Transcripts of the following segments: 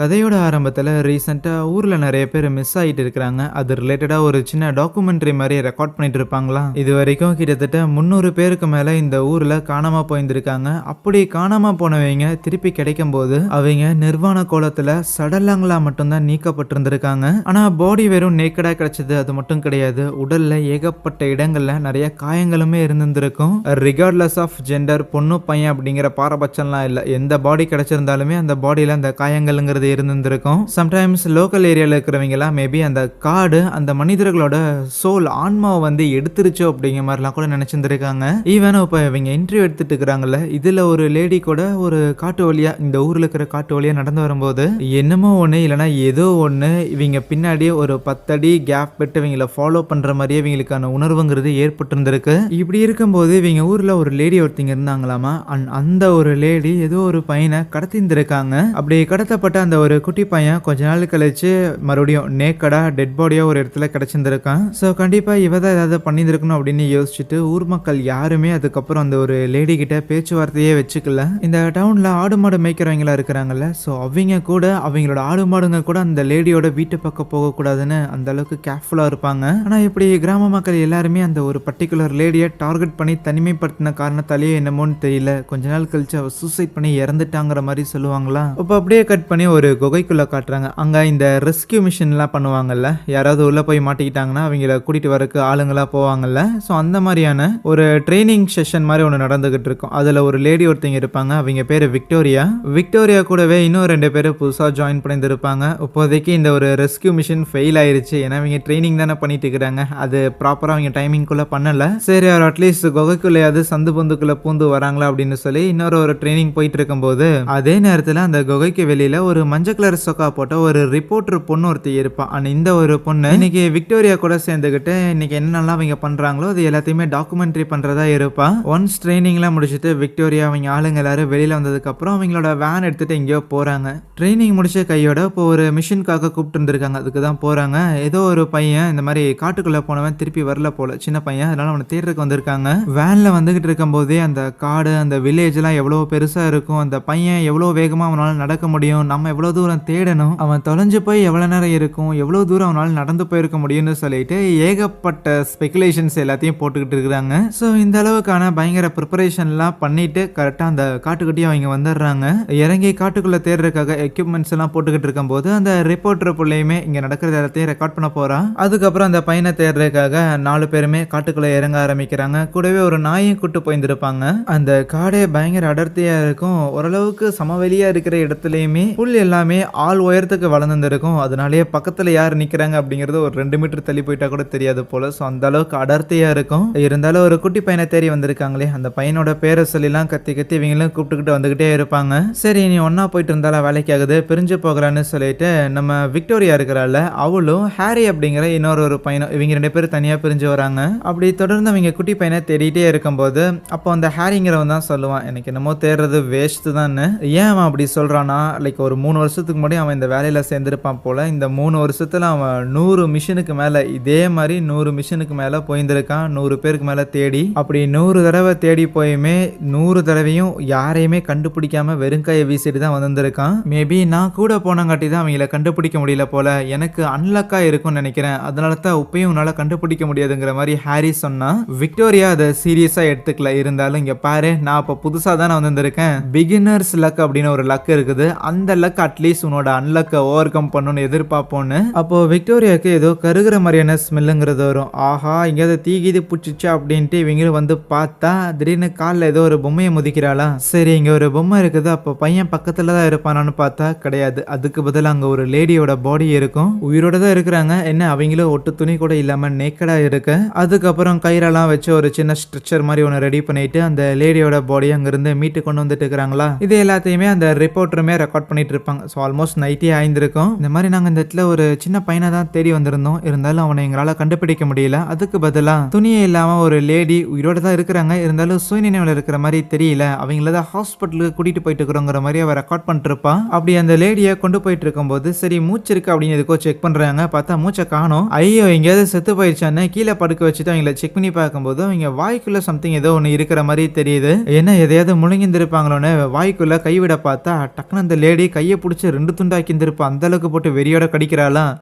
கதையோட ஆரம்பத்தில் ரீசெண்டாக ஊரில் நிறைய பேர் மிஸ் ஆகிட்டு இருக்கிறாங்க. அது ரிலேட்டடாக ஒரு சின்ன டாக்குமெண்ட்ரி மாதிரி ரெக்கார்ட் பண்ணிட்டு இருப்பாங்களா? இது வரைக்கும் கிட்டத்தட்ட முந்நூறு பேருக்கு மேலே இந்த ஊரில் காணாமல் போயிருந்திருக்காங்க. அப்படி காணாமல் போனவங்க திருப்பி கிடைக்கும் போது அவங்க நிர்வாண கோலத்தில் சடலங்களா மட்டும்தான் நீக்கப்பட்டிருந்திருக்காங்க. ஆனால் பாடி வெறும் நேக்கடாக கிடைச்சது அது மட்டும் கிடையாது. உடலில் ஏகப்பட்ட இடங்களில் நிறைய காயங்களுமே இருந்திருந்திருக்கும். ரிகார்ட்லெஸ் ஆஃப் ஜெண்டர் பொண்ணு பையன் அப்படிங்கிற பாரபட்சம்லாம் இல்லை. எந்த பாடி கிடைச்சிருந்தாலுமே அந்த பாடியில் அந்த காயங்கள்ங்கிறது இருந்திருக்கும் சம்டைம்ஸ் லோக்கல் ஏரியாவில் இருக்கிறவங்கலாம் மேபி அந்த காடு அந்த மனிதர்களோட சோல் ஆன்மாவை வந்து எடுத்துருச்சோ அப்படிங்கிற மாதிரிலாம் கூட நினச்சிருந்துருக்காங்க. ஈவன் இப்போ இவங்க இன்டர்வியூ எடுத்துட்டு இருக்கிறாங்கல்ல இதில் ஒரு லேடி கூட ஒரு காட்டு வழியா இந்த ஊரில் இருக்கிற காட்டு வழியா நடந்து வரும்போது என்னமோ ஒன்று இல்லைன்னா ஏதோ ஒன்று இவங்க பின்னாடியே ஒரு பத்தடி கேப் விட்டு இவங்கள ஃபாலோ பண்ணுற மாதிரியே இவங்களுக்கான உணர்வுங்கிறது ஏற்பட்டிருந்திருக்கு. இப்படி இருக்கும்போது இவங்க ஊரில் ஒரு லேடி ஒருத்தங்க இருந்தாங்களாமா? அண்ட் அந்த ஒரு லேடி ஏதோ ஒரு பையனை கடத்திருந்திருக்காங்க அப்படி கடத்தப்பட்ட அந்த ஒரு குட்டி பையன் கொஞ்ச நாள் கழிச்சு மறுபடியும் நேக்கடா டெட் பாடியாக ஒரு இடத்துல கிடச்சிருந்துருக்கான். ஸோ கண்டிப்பாக இவ தான் ஏதாவது பண்ணியிருக்கணும் அப்படின்னு யோசிச்சுட்டு ஊர் மக்கள் யாருமே அதுக்கப்புறம் அந்த ஒரு லேடி கிட்ட பேச்சுவார்த்தையே வச்சுக்கல. இந்த டவுனில் ஆடு மாடு மேய்க்கிறவங்களா இருக்கிறாங்கல்ல ஸோ அவங்க கூட அவங்களோட ஆடு மாடுங்க கூட அந்த லேடியோட வீட்டு பக்கம் போகக்கூடாதுன்னு அந்த அளவுக்கு கேர்ஃபுல்லாக இருப்பாங்க. ஆனால் இப்படி கிராம மக்கள் எல்லாருமே அந்த ஒரு பர்டிகுலர் லேடியை டார்கெட் பண்ணி தனிமைப்படுத்தின காரணத்தாலேயே என்னமோன்னு தெரியல. கொஞ்ச நாள் கழிச்சு அவர் சூசைட் பண்ணி இறந்துட்டாங்கிற மாதிரி சொல்லுவாங்களா? அப்போ அப்படியே கட் பண்ணி ஒரு ஒரு குகைக்குள்ளே காட்டுறாங்க. அங்கே இந்த ரெஸ்கியூ மிஷின்லாம் பண்ணுவாங்கல்ல யாராவது உள்ளே போய் மாட்டிக்கிட்டாங்கன்னா அவங்கள கூட்டிகிட்டு வரக்கு ஆளுங்களாக போவாங்கல்ல. ஸோ அந்த மாதிரியான ஒரு ட்ரைனிங் செஷன் மாதிரி ஒன்று நடந்துகிட்டு இருக்கும். அதில் ஒரு லேடி ஒருத்தங்க இருப்பாங்க. அவங்க பேர் விக்டோரியா. விக்டோரியா கூடவே இன்னும் ரெண்டு பேர் புதுசாக ஜாயின் பண்ணியிருப்பாங்க இப்போதைக்கு இந்த ஒரு ரெஸ்கியூ மிஷின் ஃபெயில் ஆயிருச்சு. ஏன்னா அவங்க ட்ரைனிங் தானே பண்ணிட்டு இருக்கிறாங்க. அது ப்ராப்பராக அவங்க டைமிங்குள்ளே பண்ணலை. சரி அவர் அட்லீஸ்ட் குகைக்குள்ளையாவது சந்து பொந்துக்குள்ள பூந்து வராங்களா அப்படின்னு சொல்லி இன்னொரு ஒரு ட்ரைனிங் போயிட்டு இருக்கும்போது அதே நேரத்தில் அந்த குகைக்கு வெளியில் ஒரு மஞ்சள் கலர் சொக்கா போட்ட ஒரு ரிப்போர்ட்டர் பொண்ணு ஒருத்தி இருப்பான் அண்ட் இந்த ஒரு பொண்ணு இன்னைக்கு விக்டோரியா கூட சேர்ந்துக்கிட்டு இன்னைக்கு என்னெல்லாம் அவங்க பண்றாங்களோ அது எல்லாத்தையுமே டாக்குமெண்ட்ரி பண்றதா இருப்பான் ஒன்ஸ் ட்ரைனிங்லாம் முடிச்சுட்டு விக்டோரியா அவங்க ஆளுங்க எல்லாரும் வெளியில வந்ததுக்கு அப்புறம் அவங்களோட வேன் எடுத்துட்டு எங்கேயோ போறாங்க. ட்ரைனிங் முடிச்ச கையோட இப்போ ஒரு மிஷினுக்காக கூப்பிட்டு இருந்திருக்காங்க அதுக்கு தான் போறாங்க. ஏதோ ஒரு பையன் இந்த மாதிரி காட்டுக்குள்ள போனவன் திருப்பி வரல போல. சின்ன பையன். அதனால அவனை தேடுறதுக்கு வந்திருக்காங்க. வேன்ல வந்துகிட்டு இருக்கும் போதே அந்த காடு அந்த வில்லேஜ் எல்லாம் எவ்வளவு பெருசா இருக்கும். அந்த பையன் எவ்வளவு வேகமா அவனால நடக்க முடியும்? நம்ம எவ்வளவு எவ்வளோ தூரம் தேடணும் அவன் தொலைஞ்சு போய் எவ்வளோ நேரம் இருக்கும் எவ்வளோ தூரம் அவனால் நடந்து போயிருக்க முடியும்னு சொல்லிட்டு ஏகப்பட்ட ஸ்பெகுலேஷன்ஸ் எல்லாத்தையும் போட்டுக்கிட்டு இருக்கிறாங்க. ஸோ இந்த அளவுக்கான பயங்கர ப்ரிப்பரேஷன்லாம் பண்ணிட்டு கரெக்டாக அந்த காட்டுக்கிட்டே அவங்க வந்துடுறாங்க. இறங்கி காட்டுக்குள்ளே தேடுறதுக்காக எக்யூப்மெண்ட்ஸ் எல்லாம் போட்டுக்கிட்டு இருக்கும்போது அந்த ரிப்போர்ட்டர் பிள்ளையுமே இங்கே நடக்கிற எல்லாத்தையும் ரெக்கார்ட் பண்ண போகிறான் அதுக்கப்புறம் அந்த பையனை தேடுறதுக்காக நாலு பேருமே காட்டுக்குள்ளே இறங்க ஆரம்பிக்கிறாங்க. கூடவே ஒரு நாயும் கூட்டு போயிருந்திருப்பாங்க. அந்த காடே பயங்கர அடர்த்தியாக இருக்கும். ஓரளவுக்கு சமவெளியாக இருக்கிற இடத்துலையுமே புல் எல்லாமே எல்லாமே ஆள் உயரத்துக்கு வளர்ந்துருக்கும் அதனாலேயே பக்கத்தில் யார் நிற்கிறாங்க அப்படிங்கிறது ஒரு ரெண்டு மீட்டர் தள்ளி போயிட்டா கூட தெரியாது போல். ஸோ அந்த அளவுக்கு அடர்த்தியாக இருக்கும். இருந்தாலும் ஒரு குட்டி பையனை தேடி வந்திருக்காங்களே. அந்த பையனோட பேரை சொல்லிலாம் கத்தி கத்தி இவங்களும் கூப்பிட்டுக்கிட்டு வந்துக்கிட்டே இருப்பாங்க. சரி நீ ஒன்றா போயிட்டு இருந்தாலும் வேலைக்கு ஆகுது. பிரிஞ்சு போகலான்னு சொல்லிட்டு நம்ம விக்டோரியா இருக்கிறாள் அவளும் ஹாரி அப்படிங்கிற இன்னொரு ஒரு பையனும் இவங்க ரெண்டு பேரும் தனியாக பிரிஞ்சு வராங்க. அப்படி தொடர்ந்து அவங்க குட்டி பையனை தேடிட்டே இருக்கும்போது அப்போ அந்த ஹாரிங்கிறவன் தான் சொல்லுவான் எனக்கு என்னமோ தேடுறது வேஸ்ட்டு தான் ஏன் அவன் அப்படி சொல்கிறான்னா லைக் ஒரு மூணு வருஷத்துக்கு முன்னாடி அவன் இந்த வேலையில் சேர்ந்திருப்பான் போல இந்த மூணு வருஷத்தில் அவன் நூறு மிஷினுக்கு மேலே இதே மாதிரி நூறு மிஷினுக்கு மேலே போயிருந்திருக்கான் நூறு பேருக்கு மேலே தேடி. அப்படி நூறு தடவை தேடி போயுமே நூறு தடவையும் யாரையுமே கண்டுபிடிக்காம வெறுங்காயை வீசிட்டு தான் வந்திருக்கான். மேபி நான் கூட போனங்காட்டி தான் அவங்கள கண்டுபிடிக்க முடியல போல எனக்கு அன்லக்காக இருக்கும்னு நினைக்கிறேன். அதனால தான் உப்பையும் உன்னால் கண்டுபிடிக்க முடியாதுங்கிற மாதிரி ஹாரி சொன்னா விக்டோரியா அதை சீரியஸாக எடுத்துக்கல. இருந்தாலும் இங்கே பாரு நான் இப்போ புதுசாக தானே வந்திருக்கேன் பிகினர்ஸ் லக் அப்படின்னு ஒரு லக் இருக்குது. அந்த லக் அட்லீஸ்ட் உன்னோட அன்லக்கை ஓவர் கம் பண்ணணும்னு எதிர்பார்ப்போன்னு அப்போ விக்டோரியாவுக்கு ஏதோ கருகிற மாதிரியான ஸ்மெல்லுங்கிறது வரும். ஆஹா எங்கேயாவது தீ கீது பிடிச்சிச்சா அப்படின்ட்டு இவங்களும் வந்து பார்த்தா திடீர்னு காலில் ஏதோ ஒரு பொம்மையை முதிக்கிறாளா சரி இங்க ஒரு பொம்மை இருக்குது. அப்போ பையன் பக்கத்துல தான் இருப்பானான்னு பார்த்தா கிடையாது. அதுக்கு பதிலா அங்க ஒரு லேடியோட பாடி இருக்கும். உயிரோட தான் இருக்கிறாங்க. என்ன அவங்களும் ஒட்டு துணி கூட இல்லாம நேக்கடா இருக்கு. அதுக்கப்புறம் கயிறெல்லாம் வச்சு ஒரு சின்ன ஸ்ட்ரக்சர் மாதிரி ஒன்று ரெடி பண்ணிட்டு அந்த லேடியோட பாடியை அங்கேருந்து மீட்டு கொண்டு வந்துட்டு இருக்கிறாங்களா? இது எல்லாத்தையுமே அந்த ரிப்போர்ட்டருமே ரெக்கார்ட் பண்ணிட்டு இருப்பாங்க. ஸோ ஆல்மோஸ்ட் நைட்டே ஆயிருந்திருக்கும் இந்த மாதிரி நாங்கள் இந்த இடத்துல ஒரு சின்ன பையனை தான் தேடி வந்திருந்தோம். இருந்தாலும் அவனை எங்களால் கண்டுபிடிக்க முடியல. அதுக்கு பதிலாக துணியே இல்லாமல் ஒரு லேடி உயிரோட தான் இருக்கிறாங்க. இருந்தாலும் சுயநினைவில் இருக்கிற மாதிரி தெரியல. அவங்கள தான் ஹாஸ்பிட்டலுக்கு கூட்டிட்டு போயிட்டு இருக்கிறோங்கிற மாதிரி அவ ரெக்கார்ட் பண்ணிட்டு அப்படி அந்த லேடியை கொண்டு போயிட்டு இருக்கும்போது சரி மூச்சு இருக்கு அப்படின்னு எதுக்கோ செக் பண்ணுறாங்க பார்த்தா மூச்சை காணோம். ஐயோ எங்கேயாவது செத்து போயிடுச்சான்னு கீழே படுக்க வச்சுட்டு அவங்கள செக் பண்ணி பார்க்கும்போது அவங்க வாய்க்குள்ள சம்திங் ஏதோ ஒன்று இருக்கிற மாதிரி தெரியுது. என்ன எதையாவது முழுங்கிந்திருப்பாங்களோன்னு வாய்க்குள்ள கைவிட பார்த்தா டக்குன்னு அந்த லேடி கையை பிடிச்சி ரெண்டு துண்டாக்கி இருந்திருப்பா அந்த அளவுக்கு போட்டு வெறியோட கடிக்கிறாளாம்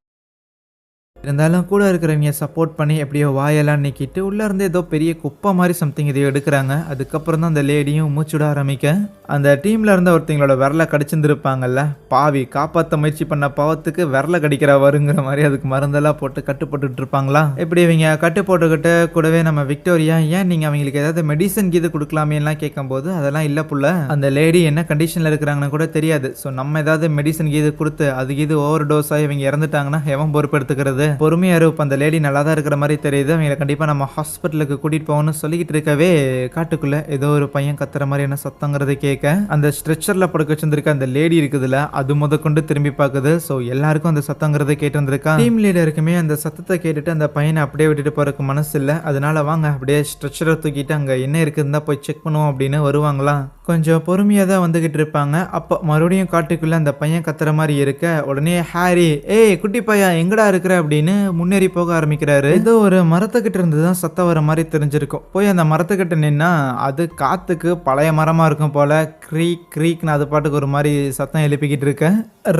இருந்தாலும் கூட இருக்கிறவங்க சப்போர்ட் பண்ணி எப்படியோ வாயெல்லாம் நீக்கிட்டு உள்ளேருந்து ஏதோ பெரிய குப்பை மாதிரி சம்திங் இதை எடுக்கிறாங்க. அதுக்கப்புறம் தான் அந்த லேடியும் மூச்சுட ஆரம்பிக்க. அந்த டீமில் இருந்த ஒருத்தங்களோட விரலை கடிச்சிருந்துருப்பாங்கல்ல பாவி காப்பாற்ற முயற்சி பண்ண பாவத்துக்கு விரலை கடிக்கிற வருங்கிற மாதிரி அதுக்கு மருந்தெல்லாம் போட்டு கட்டுப்பட்டுட்டு இருப்பாங்களா இப்படி இவங்க கட்டு போட்டுக்கிட்டு கூடவே நம்ம விக்டோரியா ஏன் நீங்கள் அவங்களுக்கு ஏதாவது மெடிசன் கீது கொடுக்கலாமேலாம் கேட்கும்போது அதெல்லாம் இல்லை புள்ள. அந்த லேடி என்ன கண்டிஷனில் இருக்கிறாங்கன்னு கூட தெரியாது. ஸோ நம்ம ஏதாவது மெடிசன் கீது கொடுத்து அது கீது ஓவர் டோஸாக இவங்க இறந்துட்டாங்கன்னா எவன் பொறுப்பெடுத்துக்கிறது? பொறுமையா இருப்போம் அந்த லேடி நல்லா தான் இருக்கிற மாதிரி தெரியுது. அவங்களை கண்டிப்பா நம்ம ஹாஸ்பிட்டலுக்கு கூட்டிட்டு போகணும்னு சொல்லிக்கிட்டு இருக்கவே காட்டுக்குள்ள ஏதோ ஒரு பையன் கத்துற மாதிரி என்ன சத்தங்கிறத கேட்க அந்த ஸ்ட்ரெச்சர்ல படுக்க வச்சிருந்திருக்க அந்த லேடி இருக்குதுல அது முத கொண்டு திரும்பி பார்க்குது. ஸோ எல்லாருக்கும் அந்த சத்தங்கிறத கேட்டு வந்திருக்கா? டீம் லீடருக்குமே அந்த சத்தத்தை கேட்டுட்டு அந்த பையனை அப்படியே விட்டுட்டு போறதுக்கு மனசு இல்லை. அதனால வாங்க அப்படியே ஸ்ட்ரெச்சரை தூக்கிட்டு அங்க என்ன இருக்குதுன்னு போய் செக் பண்ணுவோம் அப்படின்னு வருவாங்களா? கொஞ்சம் பொறுமையாக தான் வந்துகிட்டு இருப்பாங்க. அப்போ மறுபடியும் காட்டுக்குள்ள அந்த பையன் கத்துற மாதிரி இருக்க உடனே ஹாரி ஏய் குட்டி பையா எங்கடா இருக்கிற? அப்படின்னு முன்னேறி போக ஆரம்பிக்கிறாரு. ஏதோ ஒரு மரத்துக்கிட்ட இருந்து தான் சத்தம் வர மாதிரி தெரிஞ்சிருக்கும். போய் அந்த மரத்துக்கிட்ட நின்னா அது காத்துக்கு பழைய மரமா இருக்கும் போல க்ரீக் க்ரீக்னு அது பாட்டுக்கு ஒரு மாதிரி சத்தம் எழுப்பிக்கிட்டு இருக்க.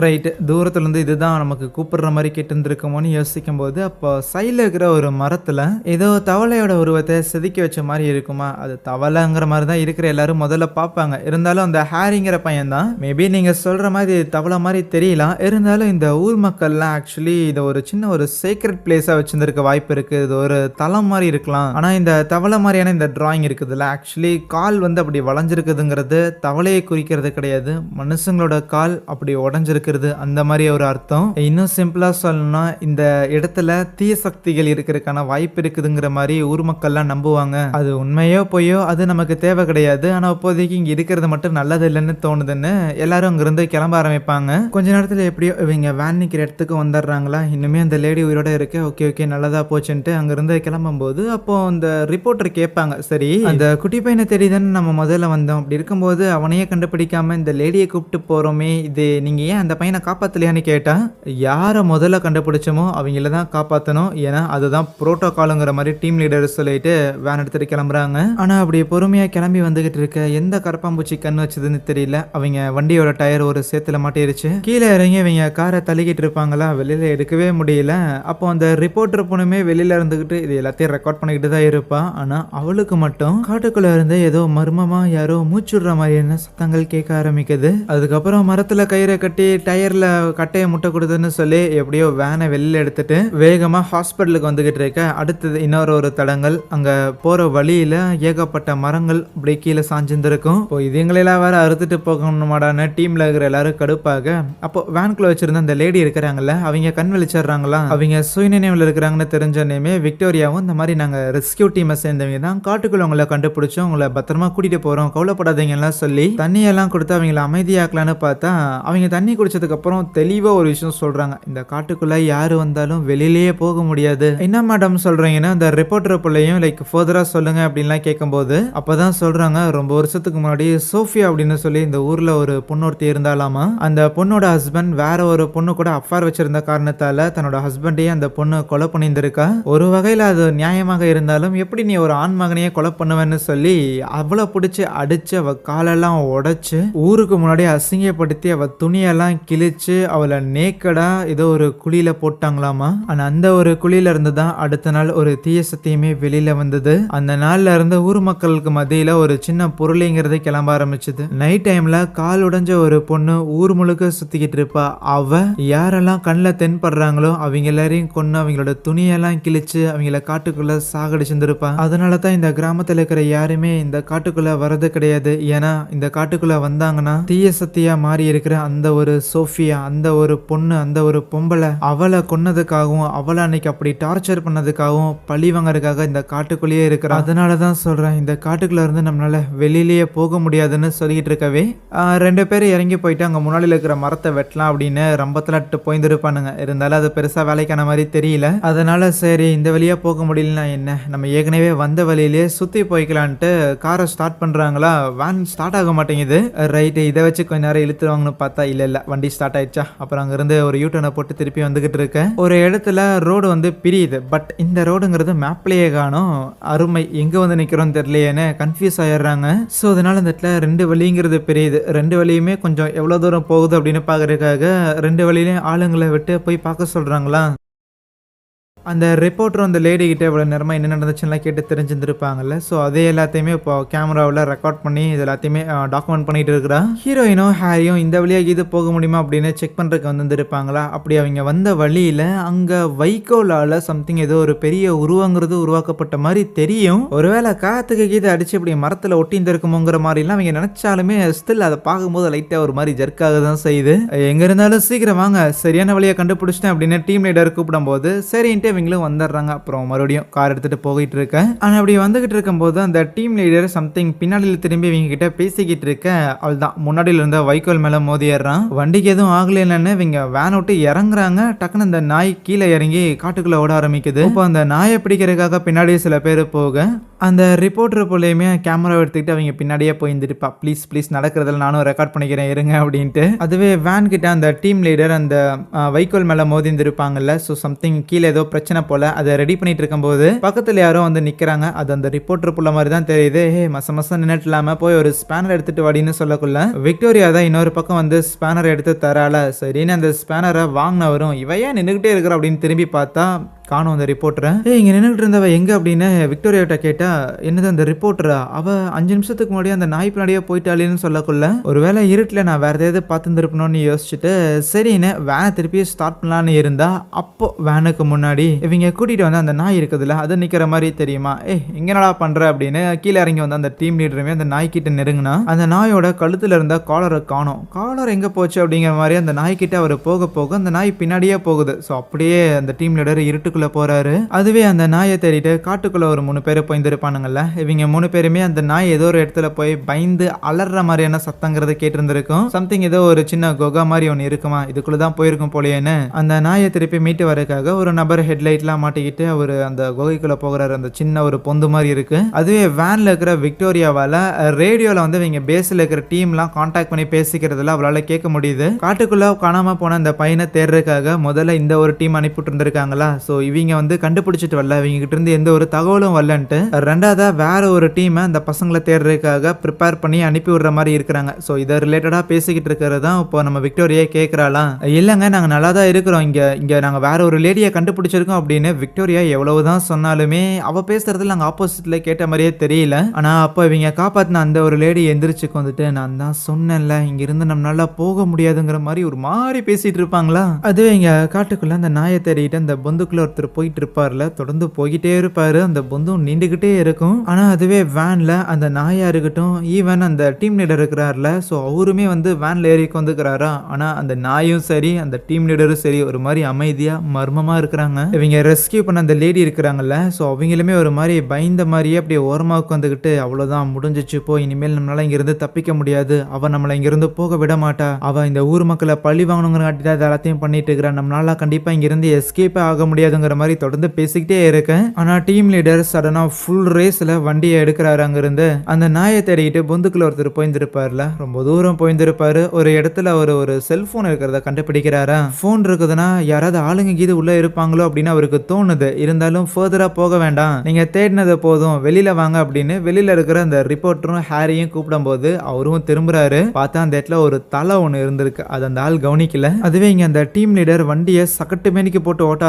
ரைட்டு தூரத்துல இருந்து இதுதான் நமக்கு கூப்பிடுற மாதிரி கேட்டு இருந்திருக்குமோன்னு யோசிக்கும் போது அப்போ சைடில் இருக்கிற ஒரு மரத்துல ஏதோ தவளையோட உருவத்தை செதுக்கி வச்ச மாதிரி இருக்குமா? அது தவளைங்கிற மாதிரி தான் இருக்கிற எல்லாரும் முதல்ல பார்ப்பாங்க. இருந்தாலும் அந்த ஹாரிங்கிற பையன் தான் மேபி நீங்க சொல்ற மாதிரி தவளை மாதிரி தெரியலாம். இருந்தாலும் இந்த ஊர் மக்கள்லாம் ஆக்சுவலி இதை ஒரு சின்ன ஒரு சீக்ரெட் பிளேஸாக வச்சுருந்துருக்க வாய்ப்பு இருக்குது இது ஒரு தளம் மாதிரி இருக்கலாம். ஆனால் இந்த தவளை மாதிரியான இந்த டிராயிங் இருக்குதுல்ல ஆக்சுவலி கால் வந்து அப்படி வளைஞ்சிருக்குதுங்கிறது தவளையை குறிக்கிறது கிடையாது. மனுஷங்களோட கால் அப்படி உடஞ்சிருக்கிறது அந்த மாதிரி ஒரு அர்த்தம். இன்னும் சிம்பிளாக சொல்லணும்னா இந்த இடத்துல தீய சக்திகள் இருக்கிறதுக்கான வாய்ப்பு இருக்குதுங்கிற மாதிரி ஊர் மக்கள்லாம் நம்புவாங்க. அது உண்மையோ பொய்யோ அது நமக்கு தேவை கிடையாது. ஆனால் இப்போதைக்கு இங்கே இருக்கிறது மட்டும் நல்லது இல்லைன்னு தோணுதுன்னு எல்லாரும் அங்கேருந்து கிளம்ப ஆரம்பிப்பாங்க. கொஞ்ச நேரத்தில் எப்படியோ இவங்க வேன் நிற்கிற இடத்துக்கு வந்துடுறாங்களா? இன்னுமே அந்த லேடி உயிரோட இருக்கு. ஓகே ஓகே நல்லதா போச்சுன்ட்டு அங்கிருந்து கிளம்பும்போது அப்போ அந்த ரிப்போர்ட்டர் கேட்பாங்க சரி அந்த குட்டி பையனை தெரியுதுன்னு நம்ம முதல்ல வந்தோம். அப்படி இருக்கும்போது அவனையே கண்டுபிடிக்காம இந்த லேடியை கூப்பிட்டு போறோமே இது நீங்க ஏன் அந்த பையனை காப்பாத்தலையான்னு கேட்டான் யாரை முதல்ல கண்டுபிடிச்சோமோ அவங்கள தான் காப்பாற்றணும் ஏன்னா அதுதான் புரோட்டோகாலுங்கிற மாதிரி டீம் லீடர் சொல்லிட்டு வேன் எடுத்துட்டு கிளம்புறாங்க. ஆனா அப்படி பொறுமையா கிளம்பி வந்துகிட்டு இருக்க எந்த கரப்பாம்பூச்சி கண் வச்சதுன்னு தெரியல. அவங்க வண்டியோட டயர் ஒரு சேத்துல மாட்டிருச்சு. கீழே இறங்கி இவங்க காரை தள்ளிக்கிட்டு இருப்பாங்களா? வெளியில எடுக்கவே முடியல. அப்போ அந்த ரிப்போர்ட்டர் பொண்ணுமே வெளியில இருந்துகிட்டு இது எல்லாத்தையும் ரெக்கார்ட் பண்ணிக்கிட்டு தான் இருப்பா. ஆனா அவளுக்கு மட்டும் காட்டுக்குள்ள இருந்து ஏதோ மர்மமா யாரோ மூச்சுடுற மாதிரியான சத்தங்கள் கேட்க ஆரம்பிக்குது. அதுக்கப்புறம் மரத்துல கயிறை கட்டி டயர்ல கட்டையை முட்டை கொடுத்துன்னு சொல்லி எப்படியோ வேனை வெளியில எடுத்துட்டு வேகமா ஹாஸ்பிட்டலுக்கு வந்துகிட்டு இருக்க. அடுத்தது இன்னொரு ஒரு தடங்கள். அங்க போற வழியில ஏகப்பட்ட மரங்கள் அப்படி கீழே சாஞ்சிருந்திருக்கும். இப்போ இதுங்களெல்லாம் வேற அறுத்துட்டு போகணுமாடான டீம்ல இருக்கிற எல்லாரும் கடுப்பாக. அப்போ வேன்குள்ள வச்சிருந்த அந்த லேடி இருக்கிறாங்கல்ல அவங்க கண் வெளிச்சிடுறாங்களா அவங்க சுயநினைவில் இருக்கிறாங்கன்னு தெரிஞ்சோன்னே விக்டோரியாவும் இந்த மாதிரி நாங்கள் ரெஸ்கியூ டீமை சேர்ந்தவங்க தான். காட்டுக்குள்ள உங்களை கண்டுபிடிச்சோம் உங்களை பத்திரமா கூட்டிட்டு போறோம். கவலைப்படாதீங்கலாம் சொல்லி தண்ணியெல்லாம் கொடுத்து அவங்கள அமைதியாக்கலான்னு பார்த்தா அவங்க தண்ணி குடிச்சதுக்கு அப்புறம் தெளிவா ஒரு விஷயம் சொல்றாங்க. இந்த காட்டுக்குள்ள யாரு வந்தாலும் வெளியிலேயே போக முடியாது. என்ன மேடம் சொல்றீங்கன்னா அந்த ரிப்போர்ட்டர் பிள்ளையும் லைக் ஃபர்தரா சொல்லுங்க அப்படின்லாம் கேட்கும்போது அப்பதான் சொல்றாங்க ரொம்ப வருஷத்துக்கு முன்னாடி சோஃபியா அப்படின்னு சொல்லி இந்த ஊர்ல ஒரு பொண்ணு ஒருத்தி இருந்தாலாமா? அந்த பொண்ணோட ஹஸ்பண்ட் வேற ஒரு பொண்ணு கூட அஃபார் வச்சிருந்த காரணத்தால தன்னோட ஹஸ்பண்டையே அந்த பொண்ணு கொலை பண்ணியிருந்திருக்கா? ஒரு வகையில் அது நியாயமாக இருந்தாலும் எப்படி நீ ஒரு ஆண் மகனையே கொலை பண்ணுவேன்னு சொல்லி அவளை பிடிச்சி அடிச்சு அவ காலெல்லாம் உடைச்சு ஊருக்கு முன்னாடி அசிங்கப்படுத்தி அவ துணியெல்லாம் கிழிச்சு அவளை நேக்கடா ஏதோ ஒரு குழியில போட்டாங்களாமா? ஆனா அந்த ஒரு குழியில இருந்து தான் அடுத்த நாள் ஒரு தீய சத்தியமே வெளியில வந்தது. அந்த நாள்ல இருந்து ஊர் மக்களுக்கு மத்தியில ஒரு சின்ன பொருளைங்கிறது கிளம்ப ஆரம்பிச்சது. நைட் டைம்ல கால் உடைஞ்ச ஒரு பொண்ணு ஊர் முழுக்க சுத்திக்கிட்டு இருப்பா. அவ யாரெல்லாம் கண்ணில் தென்படுறாங்களோ அவங்க எல்லாரையும் கொண்டு அவங்களோட துணியெல்லாம் கிழிச்சு அவங்கள காட்டுக்குள்ளே சாகடிச்சிருந்துருப்பான். அதனால தான் இந்த கிராமத்தில் இருக்கிற யாருமே இந்த காட்டுக்குள்ளே வர்றது கிடையாது. ஏன்னா இந்த காட்டுக்குள்ளே வந்தாங்கன்னா தீய சக்தியாக மாறி இருக்கிற அந்த ஒரு சோஃபியா அந்த ஒரு பொண்ணு அந்த ஒரு பொம்பளை அவளை கொன்னதுக்காகவும் அவளை அன்னைக்கு அப்படி டார்ச்சர் பண்ணதுக்காகவும் பழி வாங்கறதுக்காக இந்த காட்டுக்குள்ளேயே இருக்கிறான் அதனால தான் சொல்கிறேன் இந்த காட்டுக்குள்ளே இருந்து நம்மளால வெளியிலேயே போக முடியாதுன்னு சொல்லிக்கிட்டு இருக்கவே ரெண்டு பேரும் இறங்கி போயிட்டு அங்கே முன்னாடியில் இருக்கிற மரத்தை வெட்டலாம் அப்படின்னு ரொம்ப தலாட்டு போயிருந்துருப்பானுங்க இருந்தாலும் அது பெருசாக வேலை வேலைக்கான மாதிரி தெரியல. அதனால சரி இந்த வழியா போக முடியலனா என்ன? நம்ம ஏற்கனவே வந்த வழியிலே சுத்தி போய்க்கலான்ட்டு காரை ஸ்டார்ட் பண்றாங்களா? வேன் ஸ்டார்ட் ஆக மாட்டேங்குது. ரைட்டு இதை வச்சு கொஞ்ச நேரம் இழுத்துருவாங்கன்னு பார்த்தா இல்ல இல்ல. வண்டி ஸ்டார்ட் ஆயிடுச்சா? அப்புறம் அங்கிருந்து ஒரு யூட்டனை போட்டு திருப்பி வந்துகிட்டு இருக்கேன். ஒரு இடத்துல ரோடு வந்து பிரியுது. பட் இந்த ரோடுங்கிறது மேப்லயே காணும். அருமை. எங்க வந்து நிக்கிறோம்னு தெரியலையேன்னு கன்ஃபியூஸ் ஆயிடுறாங்க. ஸோ அதனால இந்த இடத்துல ரெண்டு வழிங்கிறது பிரியுது. ரெண்டு வழியுமே கொஞ்சம் எவ்வளவு தூரம் போகுது அப்படின்னு பாக்குறதுக்காக ரெண்டு வழியிலையும் ஆளுங்களை விட்டு போய் பார்க்க சொல்றாங்களா? அந்த ரிப்போர்ட்டர் அந்த லேடி கிட்ட இவ்வளோ நேரமாக என்ன நடந்துச்சுன்னா கேட்டு தெரிஞ்சிருந்துருப்பாங்கல்ல. ஸோ அதே எல்லாத்தையுமே இப்போ கேமராவில் ரெக்கார்ட் பண்ணி இது எல்லாத்தையுமே டாக்குமெண்ட் பண்ணிட்டு இருக்கிறா. ஹீரோயினும் ஹாரியும் இந்த வழியாக இது போக முடியுமா அப்படின்னு செக் பண்ணுறதுக்கு வந்துருப்பாங்களா அப்படி அவங்க வந்த வழியில் அங்கே வைக்கோலால் சம்திங் ஏதோ ஒரு பெரிய உருவங்கிறது உருவாக்கப்பட்ட மாதிரி தெரியும். ஒருவேளை காற்றுக்கு கீதை அடிச்சு இப்படி மரத்தில் ஒட்டிந்திருக்குமோங்கிற மாதிரிலாம் அவங்க நினச்சாலுமே ஸ்டில் அதை பார்க்கும்போது லைட்டாக ஒரு மாதிரி ஜர்க்காக தான் செய்யுது. எங்கே இருந்தாலும் சீக்கிரம் வாங்க சரியான வழியை கண்டுபிடிச்சிட்டேன் அப்படின்னு டீம் லீடர் கூப்பிடும்போது சரின்ட்டு இவங்களும் வந்துடுறாங்க. அப்புறம் மறுபடியும் கார் எடுத்துகிட்டு போயிட்டு இருக்கேன். ஆனால் அப்படி வந்துகிட்டு இருக்கும்போது அந்த டீம் லீடர் சம்திங் பின்னாடியில் திரும்பி இவங்க கிட்ட பேசிக்கிட்டு இருக்க அவள் தான் முன்னாடியில் இருந்த வைக்கோல் மேலே மோதிடுறான் வண்டிக்கு எதுவும் ஆகலைன்னு இவங்க வேன் விட்டு இறங்குறாங்க. டக்குன்னு அந்த நாய் கீழே இறங்கி காட்டுக்குள்ள ஓட ஆரம்பிக்குது. இப்போ அந்த நாயை பிடிக்கிறதுக்காக பின்னாடி சில பேர் போக அந்த ரிப்போர்ட்டர் போலையுமே கேமரா எடுத்துக்கிட்டு அவங்க பின்னாடியே போயிருந்துருப்பா ப்ளீஸ் ப்ளீஸ் நடக்கிறதுல நானும் ரெக்கார்ட் பண்ணிக்கிறேன். இருங்க அப்படின்ட்டு. அதுவே வேன் கிட்ட அந்த டீம் லீடர் அந்த வைக்கோல் மேலே மோதிந்திருப்பாங்கல்ல ஸோ சம்திங் கீழே ஏதோ பிரச்சனை போல அதை ரெடி பண்ணிட்டு இருக்கும்போது பக்கத்தில் யாரோ வந்து நிற்கிறாங்க அது அந்த ரிப்போர்ட்டர் புள்ள மாதிரி தான் தெரியுது. ஹே மச மசம் நின்றுட்டு இல்லாமல் போய் ஒரு ஸ்பேனர் எடுத்துட்டு வாடின்னு சொல்லக்குள்ள விக்டோரியா தான் இன்னொரு பக்கம் வந்து ஸ்பேனர் எடுத்து தரால சரின்னு அந்த ஸ்பேனரை வாங்கினவரும் இவ ஏன் நின்றுக்கிட்டே இருக்கிற அப்படின்னு திரும்பி பார்த்தா காணும் அந்த ரிப்போர்ட்டரை ஏய் இங்கே நின்றுட்டு இருந்தவ எங்கே அப்படின்னு விக்டோரியாட்ட கேட்டா என்னது அந்த ரிப்போர்ட்டரா அவ அஞ்சு நிமிஷத்துக்கு முன்னாடி அந்த நாய் பின்னாடியே போயிட்டாளேன்னு சொல்லக்குள்ள ஒருவேளை இருட்டில் நான் வேறு ஏதாவது பார்த்துருப்பணும்னு யோசிச்சுட்டு சரின்னு வேனை திருப்பி ஸ்டார்ட் பண்ணலான்னு இருந்தா அப்போ வேனுக்கு முன்னாடி இவங்க கூட்டிகிட்டு வந்து அந்த நாய் இருக்குதுல்ல அது நிற்கிற மாதிரி தெரியுமா? ஏய் இங்க பண்ணுற அப்படின்னு கீழே இறங்கி வந்து அந்த டீம் லீடருமே அந்த நாய்க்கிட்ட நெருங்கினா அந்த நாயோட கழுத்தில் இருந்த காலரை காணோம். காலர் எங்கே போச்சு அப்படிங்கிற மாதிரி அந்த நாய்க்கிட்ட அவர் போக போக அந்த நாய் பின்னாடியே போகுது. ஸோ அப்படியே அந்த டீம் லீடர் இருட்டுக்குள்ள போறாரு. அதுவே அந்த நாயை தேடிட்டு காட்டுக்குள்ள ஒரு மூணு பேர் போயிருந்திருப்பானுங்கல்ல இவங்க மூணு பேருமே அந்த நாய் ஏதோ ஒரு இடத்துல போய் பயந்து அலற மாதிரியான சத்தங்கிறத கேட்டிருந்திருக்கும். சம்திங் ஏதோ ஒரு சின்ன கொகா மாதிரி ஒன்று இருக்குமா? இதுக்குள்ள தான் போயிருக்கும் போலேன்னு அந்த நாயை திருப்பி மீட்டு வரதுக்காக ஒரு நபர் ஹெட்லைட்லாம் மாட்டிக்கிட்டு அவர் அந்த குகைக்குள்ள போகிறாரு. அந்த சின்ன ஒரு பொந்து மாதிரி இருக்கு. அதுவே வேன்ல இருக்கிற விக்டோரியாவால ரேடியோல வந்து இவங்க பேஸ்ல இருக்கிற டீம்லாம் காண்டாக்ட் பண்ணி பேசிக்கிறதுல அவளால கேட்க முடியுது. காட்டுக்குள்ள காணாம போன அந்த பையனை தேடுறதுக்காக முதல்ல இந்த ஒரு டீம் அனுப்பிட்டு இருந்திருக்காங்களா ஸோ இவங்க வந்து கண்டுபிடிச்சிட்டு வரல. இவங்க கிட்ட இருந்து எந்த ஒரு தகவலும் வரலன்ட்டு. ரெண்டாவதா வேற ஒரு டீமை அந்த பசங்களை தேடுறதுக்காக ப்ரிப்பேர் பண்ணி அனுப்பி விடுற மாதிரி இருக்கிறாங்க. ஸோ இதை ரிலேட்டடாக பேசிக்கிட்டு இருக்கிறது தான் இப்போ நம்ம விக்டோரியா கேட்குறாளாம் இல்லைங்க நாங்கள் நல்லா தான் இருக்கிறோம். இங்கே இங்கே நாங்கள் வேற ஒரு லேடியை கண்டுபிடிச்சிருக்கோம் அப்படின்னு விக்டோரியா எவ்வளவு தான் சொன்னாலுமே அவள் பேசுறதுல நாங்கள் ஆப்போசிட்ல கேட்ட மாதிரியே தெரியல. ஆனால் அப்போ இவங்க காப்பாற்றின அந்த ஒரு லேடி எந்திரிச்சுக்கு வந்துட்டு நான் தான் சொன்னேன்ல இங்கிருந்து நம்மளால போக முடியாதுங்கிற மாதிரி ஒரு மாதிரி பேசிட்டு இருப்பாங்களா? அதுவே இங்க காட்டுக்குள்ள அந்த நாயை தேடிட்டு அந்த பொந்துக்குள்ள ஒருத்தர் போயிட்டு இருப்பார்ல தொடர்ந்து போய்கிட்டே இருப்பார். அந்த பொந்தும் நீண்டுக்கிட்டே இருக்கும். ஆனால் அதுவே வேனில் அந்த நாயாக இருக்கட்டும் ஈவன் அந்த டீம் லீடர் இருக்கிறார்ல ஸோ அவருமே வந்து வேனில் ஏறி வந்துக்கிறாரா ஆனால் அந்த நாயும் சரி அந்த டீம் லீடரும் சரி ஒரு மாதிரி அமைதியாக மர்மமாக இருக்கிறாங்க. இவங்க ரெஸ்கியூ பண்ண அந்த லேடி இருக்கிறாங்கல்ல ஸோ அவங்களுமே ஒரு மாதிரி பயந்த மாதிரியே அப்படியே ஓரமாக உட்காந்துக்கிட்டு அவ்வளோதான் முடிஞ்சிச்சு போ இனிமேல் நம்மளால் இங்கிருந்து தப்பிக்க முடியாது. அவன் நம்மளை இங்கிருந்து போக விட மாட்டா. அவன் இந்த ஊர் மக்களை பழி வாங்கணுங்கிறங்காட்டி தான் இது எல்லாத்தையும் பண்ணிட்டு இருக்கிறா. நம்மளால கண்டிப்பாக இங்கிருந்து எஸ்கேப்பே ஆக முடியாது முடியாதுங்கிற மாதிரி தொடர்ந்து பேசிக்கிட்டே இருக்கேன். ஆனா டீம் லீடர் சடனா ஃபுல் ரேஸ்ல வண்டியை எடுக்கிறாரு அங்கிருந்து. அந்த நாயை தேடிக்கிட்டு பொந்துக்குள்ள ஒருத்தர் போயிருந்துருப்பார்ல ரொம்ப தூரம் போயிருந்துருப்பாரு ஒரு இடத்துல அவர் ஒரு செல்போன் இருக்கிறத கண்டுபிடிக்கிறாரா? ஃபோன் இருக்குதுன்னா யாராவது ஆளுங்க கீது உள்ள இருப்பாங்களோ அப்படின்னு அவருக்கு தோணுது. இருந்தாலும் ஃபர்தரா போக வேண்டாம். நீங்க தேடினது போதும். வெளியில வாங்க அப்படின்னு வெளியில இருக்கிற அந்த ரிப்போர்ட்டரும் ஹாரியும் கூப்பிடும்போது அவரும் திரும்புறாரு. பார்த்தா அந்த இடத்துல ஒரு தலை ஒன்று இருந்திருக்கு. அது அந்த ஆள் கவனிக்கல. அதுவே இங்க அந்த டீம் லீடர் வண்டியை சக்கட்டு மேனிக்கு போட்டு ஓட்ட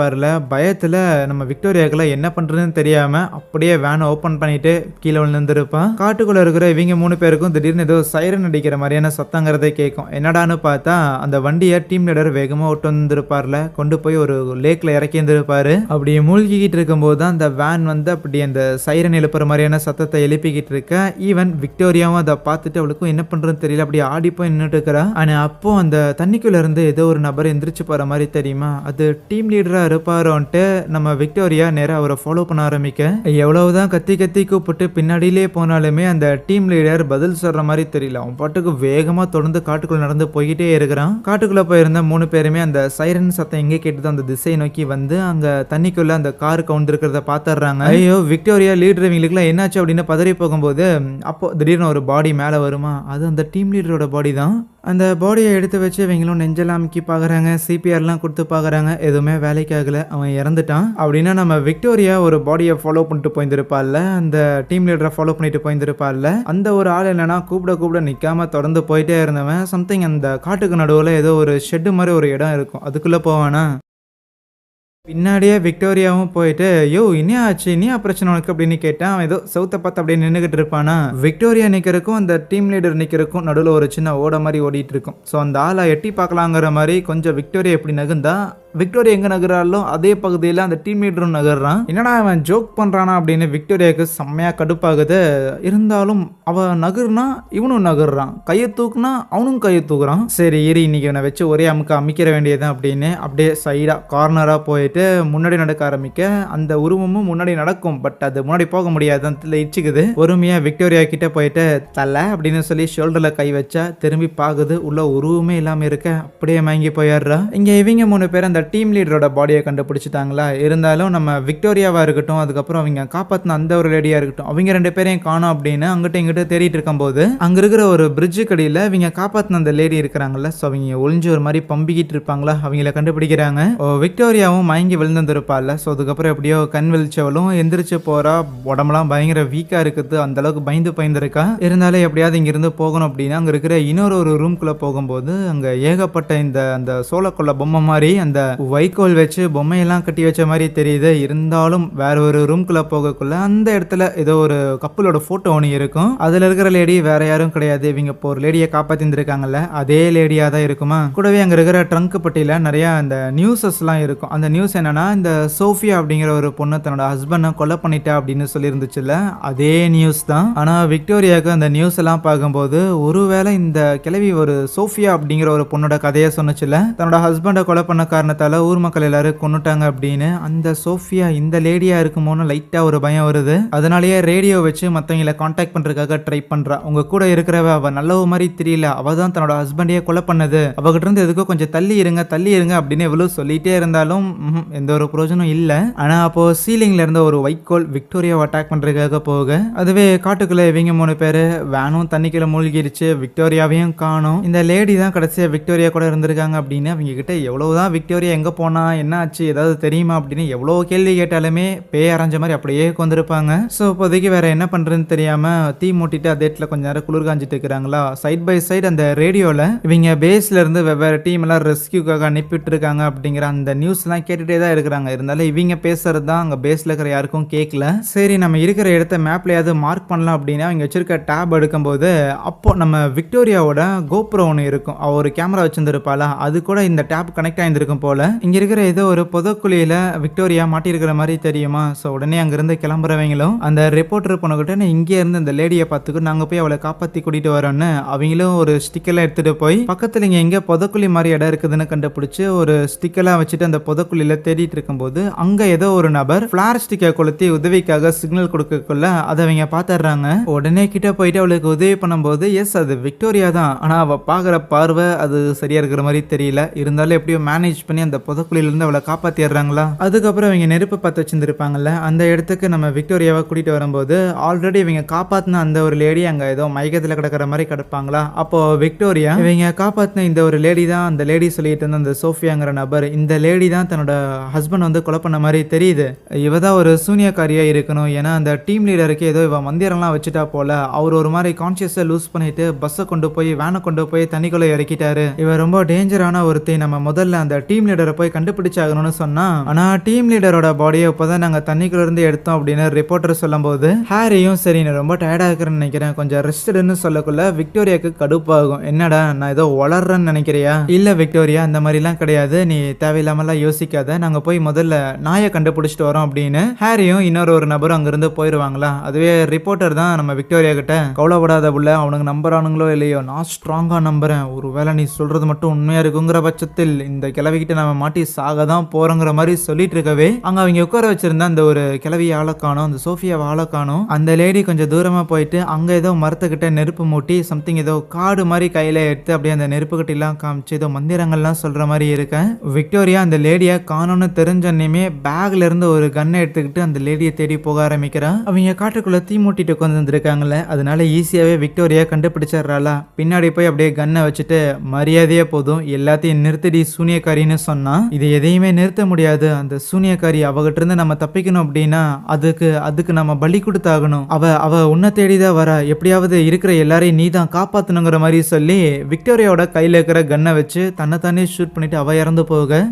பார்ல பயத்தில் நம்ம விக்டோரியாக்கெல்லாம் என்ன பண்ணுறதுன்னு தெரியாமல் அப்படியே வேனை ஓப்பன் பண்ணிட்டு கீழே விழுந்துருப்பான். காட்டுக்குள்ளே இருக்கிற இவங்க மூணு பேருக்கும் திடீர்னு ஏதோ சைரன் அடிக்கிற மாதிரியான சத்தங்கிறதே கேட்கும் என்னடான்னு பார்த்தா அந்த வண்டியை டீம் லீடர் வேகமாக ஓட்டு வந்திருப்பார்ல கொண்டு போய் ஒரு லேக்கில் இறக்கி இருந்திருப்பாரு. அப்படி மூழ்கிக்கிட்டு இருக்கும்போது தான் அந்த வேன் வந்து அப்படி அந்த சைரன் எழுப்புற மாதிரியான சத்தத்தை எழுப்பிக்கிட்டு இருக்க. ஈவன் விக்டோரியாவும் அதை பார்த்துட்டு அவளுக்கும் என்ன பண்ணுறதுன்னு தெரியல அப்படி ஆடி போய் நின்றுட்டு இருக்கிறா. ஆனால் அப்போ அந்த தண்ணிக்குள்ளே இருந்து ஏதோ ஒரு நபர் எந்திரிச்சு போகிற மாதிரி தெரியுமா? அது டீம் லீடரா இருப்பாரோன்ட்டு நம்ம விக்டோரியா நேராக அவரை ஃபாலோ பண்ண ஆரம்பிக்க. எவ்வளவுதான் கத்தி கத்தி கூப்பிட்டு பின்னாடியிலே போனாலுமே அந்த டீம் லீடர் பதில் சொல்ற மாதிரி தெரியல. அவன் பாட்டுக்கு வேகமா தொடர்ந்து காட்டுக்குள்ள நடந்து போய்கிட்டே இருக்கிறான். காட்டுக்குள்ள போயிருந்த மூணு பேருமே அந்த சைரன் சத்தம் எங்கே கேட்டதோ அந்த திசையை நோக்கி வந்து அங்க தண்ணிக்குள்ள அந்த கார் கவுந்திருக்கிறத பாத்துறாங்க ஐயோ விக்டோரியா லீடர் டிரைவிங்களுக்குலாம் என்னாச்சு அப்படின்னு பதறி போகும்போது அப்போ திடீர்னு ஒரு பாடி மேலே வருமா? அது அந்த டீம் லீடரோட பாடி தான். அந்த பாடியை எடுத்து வச்சு இவங்களும் நெஞ்செல்லாம் அமுக்கி பார்க்குறாங்க சிபிஆர்லாம் கொடுத்து பார்க்குறாங்க எதுவுமே வேலைக்கு ஆகலை அவன் இறந்துட்டான். அப்படின்னா நம்ம விக்டோரியா ஒரு பாடியை ஃபாலோ பண்ணிட்டு போயிருந்திருப்பாள்ல அந்த டீம் லீடரை ஃபாலோ பண்ணிட்டு போயிருந்திருப்பாள்ல அந்த ஒரு ஆள் என்னன்னா கூப்பிட கூப்பிட நிற்காம தொடர்ந்து போயிட்டே இருந்தவன் சம்திங் அந்த காட்டுக்கு நடுவில் ஏதோ ஒரு ஷெட்டு மாதிரி ஒரு இடம் இருக்கும். அதுக்குள்ளே போவானா? பின்னாடியே விக்டோரியாவும் போயிட்டு யோ இனியா ஆச்சு? இனியா பிரச்சனை உனக்கு? அப்படின்னு கேட்டான். அவன் ஏதோ சவுத்தை பார்த்து அப்படியே நின்றுகிட்டு இருப்பானா. விக்டோரியா நிற்கிறக்கும் அந்த டீம் லீடர் நிற்கிறக்கும் நடுவில் ஒரு சின்ன ஓட மாதிரி ஓடிட்டு இருக்கும். ஸோ அந்த ஆளை எட்டி பார்க்கலாங்கிற மாதிரி கொஞ்சம் விக்டோரியா எப்படி நகுந்தா விக்டோரியா எங்கே நகராலோ அதே பகுதியில் அந்த டீம் லீடரும் நகர்றான். என்னடா அவன் ஜோக் பண்ணுறானா அப்படின்னு விக்டோரியாவுக்கு செம்மையாக கடுப்பாகுது. இருந்தாலும் அவன் நகர்னா இவனும் நகர்றான். கையை தூக்குனா அவனும் கையை தூக்குறான். சரி ஏறி இன்னைக்கு இவனை வச்சு ஒரே அமுக்க அமைக்கிற வேண்டியது அப்படின்னு அப்படியே சைடாக கார்னராக போயிட்டு முன்னாடி நடக்க ஆரம்பிக்க அந்த உருவமும் முன்னாடி நடக்கும். பட் அது முன்னாடி போக முடியாது அந்த இச்சுக்குது பொறுமையாக விக்டோரியா கிட்டே போயிட்டு தலை அப்படின்னு சொல்லி ஷோல்டரில் கை வச்சா திரும்பி பார்க்குது உள்ள உருவமே இல்லாமல் இருக்க அப்படியே மயங்கி போயிடுறா. இங்கே இவங்க மூணு பேர் அந்த டீம் லீடரோட பாடியை கண்டுபிடிச்சிட்டாங்களா? இருந்தாலும் நம்ம விக்டோரியாவாக இருக்கட்டும் அதுக்கப்புறம் அவங்க காப்பாற்றின அந்த ஒரு லேடியாக இருக்கட்டும் அவங்க ரெண்டு பேரையும் காணோம் அப்படின்னு அங்கிட்ட இங்கிட்ட தேடிட்டு இருக்கும்போது அங்கே இருக்கிற ஒரு பிரிட்ஜு கடையில் இவங்க காப்பாற்றின அந்த லேடி இருக்கிறாங்கல்ல ஸோ அவங்க ஒளிஞ்சு ஒரு மாதிரி பம்பிக்கிட்டு இருப்பாங்களா? அவங்கள கண்டுபிடிக்கிறாங்க. ஓ, விக்டோரியாவும் மயங்கி விழுந்திருப்பாள்ல ஸோ அதுக்கப்புறம் எப்படியோ கண் வெளிச்சவளும் எந்திரிச்சு போகிறா உடம்புலாம் பயங்கர வீக்காக இருக்குது அந்த அளவுக்கு பயந்து பயந்துருக்கா. இருந்தாலும் எப்படியாவது இங்கிருந்து போகணும் அப்படின்னா அங்கே இருக்கிற இன்னொரு ஒரு ரூம்குள்ளே போகும்போது அங்கே ஏகப்பட்ட இந்த அந்த சோளக்கொள்ள பொம்மை மாதிரி அந்த வைக்கோல் வச்சு பொம்மையெல்லாம் கட்டி வச்ச மாதிரி தெரியுது. இருந்தாலும் வேற ஒரு ரூம்குள்ள போகக்குள்ள அந்த இடத்துல ஏதோ ஒரு கப்பலோட ஃபோட்டோ ஒன்று இருக்கும். அதில் இருக்கிற லேடி வேற யாரும் கிடையாது. இவங்க இப்போ ஒரு லேடியை காப்பாத்திருந்திருக்காங்கல்ல. அதே லேடியாக தான் இருக்குமா? கூடவே அங்கே இருக்கிற ட்ரங்க் பட்டியில் நிறைய அந்த நியூஸஸ்லாம் இருக்கும். அந்த நியூஸ் என்னன்னா இந்த சோஃபியா அப்படிங்கிற ஒரு பொண்ணு தன்னோட ஹஸ்பண்டை கொலை பண்ணிட்டா அப்படின்னு சொல்லியிருந்துச்சுல்ல. அதே நியூஸ் தான். ஆனால் விக்டோரியாவுக்கு அந்த நியூஸ் எல்லாம் பார்க்கும்போது ஒருவேளை இந்த கிழவி ஒரு சோஃபியா அப்படிங்கிற ஒரு பொண்ணோட கதையை சொன்னுச்சுல தன்னோட ஹஸ்பண்டை கொலை பண்ண காரணத்தை காரணத்தால ஊர் மக்கள் எல்லாரும் கொண்டுட்டாங்க அப்படின்னு. அந்த சோஃபியா இந்த லேடியா இருக்குமோன்னு லைட்டா ஒரு பயம் வருது. அதனாலேயே ரேடியோ வச்சு மற்றவங்களை காண்டாக்ட் பண்றதுக்காக ட்ரை பண்றா. உங்க கூட இருக்கிறவ அவ நல்லவ மாதிரி தெரியல. அவ தான் தன்னோட ஹஸ்பண்டையே கொலை பண்ணது. அவகிட்ட இருந்து எதுக்கோ கொஞ்சம் தள்ளி இருங்க தள்ளி இருங்க அப்படின்னு எவ்வளவு சொல்லிட்டே இருந்தாலும் எந்த ஒரு பிரயோஜனம் இல்ல. ஆனா அப்போ சீலிங்ல இருந்த ஒரு வைக்கோல் விக்டோரியாவை அட்டாக் பண்றதுக்காக போக அதுவே காட்டுக்குள்ள இவங்க மூணு பேரு வேனும் தண்ணிக்குள்ள மூழ்கிடுச்சு விக்டோரியாவையும் காணும். இந்த லேடி தான் கடைசியா விக்டோரியா கூட இருந்திருக்காங்க அப்படின்னு அவங்க கிட்ட எவ்வளவுதான் விக்டோரியா எங்கே போனால் என்ன ஆச்சு ஏதாவது தெரியுமா அப்படின்னு எவ்வளோ கேள்வி கேட்டாலுமே பேய் அரைஞ்ச மாதிரி அப்படியே உட்காந்துருப்பாங்க. ஸோ இப்போதைக்கு வேறு என்ன பண்ணுறதுன்னு தெரியாமல் தீ மூட்டிட்டு அதே இடத்துல கொஞ்ச நேரம் குளிர் காஞ்சிட்டு இருக்கிறாங்களா? சைட் பை சைடு அந்த ரேடியோவில் இவங்க பேஸ்லேருந்து வெவ்வேறு டீம் எல்லாம் ரெஸ்கியூக்காக அனுப்பிட்டு இருக்காங்க அப்படிங்கிற அந்த நியூஸ் எல்லாம் தான் இருக்கிறாங்க. இருந்தாலும் இவங்க பேசுறது தான் அங்கே பேஸில் இருக்கிற யாருக்கும் கேட்கல சரி நம்ம இருக்கிற இடத்த மேப்லயாவது மார்க் பண்ணலாம் அப்படின்னா அவங்க வச்சிருக்க டேப் எடுக்கும்போது அப்போ நம்ம விக்டோரியாவோட கோப்ரோ ஒன்று இருக்கும். அவர் ஒரு கேமரா வச்சுருந்துருப்பாளா? அது கூட இந்த டேப் கனெக்ட் ஆயிருந்திருக்கும் போல. இங்கே இருக்கிற ஏதோ ஒரு புதக்குழியில் விக்டோரியா மாட்டியிருக்கிற மாதிரி தெரியுமா? ஸோ உடனே அங்கேருந்து கிளம்புறவங்களும் அந்த ரிப்போர்ட்டர் போனக்கிட்ட நான் இங்கே இருந்து இந்த லேடியை பார்த்துக்கிட்டு நாங்கள் போய் அவளை காப்பாற்றி கூட்டிகிட்டு வரோன்னு அவங்களும் ஒரு ஸ்டிக்கெல்லாம் எடுத்துகிட்டு போய் பக்கத்தில் இங்கே எங்கே புதக்குழி மாதிரி இடம் இருக்குதுன்னு கண்டுபிடிச்சி ஒரு ஸ்டிக்கெல்லாம் வச்சுட்டு அந்த புதக்குழியில் தேடிட்டு இருக்கும்போது அங்கே ஏதோ ஒரு நபர் ஃப்ளார் ஸ்டிக்கை கொளுத்தி உதவிக்காக சிக்னல் கொடுக்கக்குள்ள அதை அவங்க பார்த்துடுறாங்க. உடனே கிட்ட போயிட்டு அவளுக்கு உதவி பண்ணும்போது எஸ் அது விக்டோரியா தான். ஆனால் அவள் பார்க்குற பார்வை அது சரியாக இருக்கிற மாதிரி தெரியல. இருந்தாலும் எப்படியோ மேனேஜ் பண்ணி அந்த புதக்குழியிலேருந்து அவளை காப்பாற்றிடுறாங்களா அதுக்கப்புறம் இவங்க நெருப்பு பார்த்து வச்சிருந்துருப்பாங்கல்ல அந்த இடத்துக்கு நம்ம விக்டோரியாவை கூட்டிட்டு வரும்போது ஆல்ரெடி இவங்க காப்பாத்தின அந்த ஒரு லேடி அங்க ஏதோ மயக்கத்தில் கிடக்கிற மாதிரி கிடப்பாங்களா? அப்போ விக்டோரியா இவங்க காப்பாத்தின இந்த ஒரு லேடி தான் அந்த லேடி சொல்லிட்டு இருந்த அந்த சோஃபியாங்கிற நபர் இந்த லேடி தான் தன்னோட ஹஸ்பண்ட் வந்து கொலை பண்ண மாதிரி தெரியுது. இவ தான் ஒரு சூனியக்காரியா இருக்கணும் ஏன்னா அந்த டீம் லீடருக்கு ஏதோ இவன் மந்திரம்லாம் வச்சுட்டா போல அவர் ஒரு மாதிரி கான்சியஸை லூஸ் பண்ணிட்டு பஸ்ஸை கொண்டு போய் வேனை கொண்டு போய் தனிக்குள்ள இறக்கிட்டாரு. இவர் ரொம்ப டேஞ்சரான ஒருத்தி நம்ம முதல்ல அந்த டீம் லீடர் போய் கண்டுபிடிச்சாகணும்னு சொன்னா ஆனா டீம் லீடரோட பாடியை இப்போதான் நாங்க தண்ணிக்குள்ள இருந்து எடுத்தோம் அப்படின்னு ரிப்போர்ட்டர் சொல்லும்போது ஹாரியும் சரி நான் ரொம்ப டயர்டா இருக்கிறேன்னு நினைக்கிறேன். கொஞ்சம் ரெஸ்டட்னு சொல்லக்குள்ள விக்டோரியாக்கு கடுப்பாகும். என்னடா நான் ஏதோ வளர்றேன்னு நினைக்கிறியா? இல்ல விக்டோரியா அந்த மாதிரிலாம் கிடையாது. நீ தேவையில்லாமலாம் யோசிக்காத. நாங்க போய் முதல்ல நாயை கண்டுபிடிச்சிட்டு வரோம் அப்படின்னு ஹாரியும் இன்னொரு ஒரு நபரும் அங்கிருந்து போயிடுவாங்களா அதுவே ரிப்போர்ட்டர் தான் நம்ம விக்டோரியா கிட்ட கவலைப்படாத புள்ள அவனுக்கு நம்புறானுங்களோ இல்லையோ? நான் ஸ்ட்ராங்கா நம்புறேன். ஒருவேளை நீ சொல்றது மட்டும் உண்மையா இருக்குங்கிற பட்சத்தில் இந்த கிழவிக்கிட்ட நம்ம மாட்டி சாக தான் போறோங்கிற மாதிரி சொல்லிட்டு இருக்கவே அங்க அவங்க உட்கார வச்சிருந்த அந்த ஒரு கிளவி ஆளக்கானோ அந்த சோஃபியாவை ஆளை அந்த லேடி கொஞ்சம் தூரமா போயிட்டு அங்க ஏதோ மரத்துக்கிட்ட நெருப்பு மூட்டி சம்திங் ஏதோ காடு மாதிரி கையில எடுத்து அப்படியே அந்த நெருப்பு கட்டிலாம் காமிச்சு ஏதோ மந்திரங்கள்லாம் சொல்ற மாதிரி இருக்கேன் விக்டோரியா அந்த லேடியை காணோன்னு தெரிஞ்சோன்னே பேக்ல இருந்து ஒரு கன்னை எடுத்துக்கிட்டு அந்த லேடியை தேடி போக ஆரம்பிக்கிறான் அவங்க காட்டுக்குள்ள தீ மூட்டிட்டு உட்காந்து வந்திருக்காங்கல்ல அதனால ஈஸியாவே விக்டோரியா கண்டுபிடிச்சிடுறாளா. பின்னாடி போய் அப்படியே கன்னை வச்சுட்டு மரியாதையே போதும் எல்லாத்தையும் நிறுத்தடி சூனியக்காரின்னு சொன்னா இது எதையுமே நிறுத்த முடியாது. அந்த சூனியக்காரி அவகிட்ட இருந்து நம்ம தப்பிக்கணும் அப்படின்னா அதுக்கு அதுக்கு நம்ம பலி கொடுத்தாகணும். அவ அவ உன்னை தேடிதான் வர. எப்படியாவது இருக்கிற எல்லாரையும் நீ தான் காப்பாத்தணுங்கிற மாதிரி சொல்லி விக்டோரியாவோட கையில இருக்கிற கன்னை வச்சு தன்னைத்தானே ஷூட் பண்ணிட்டு அவ இறந்து போக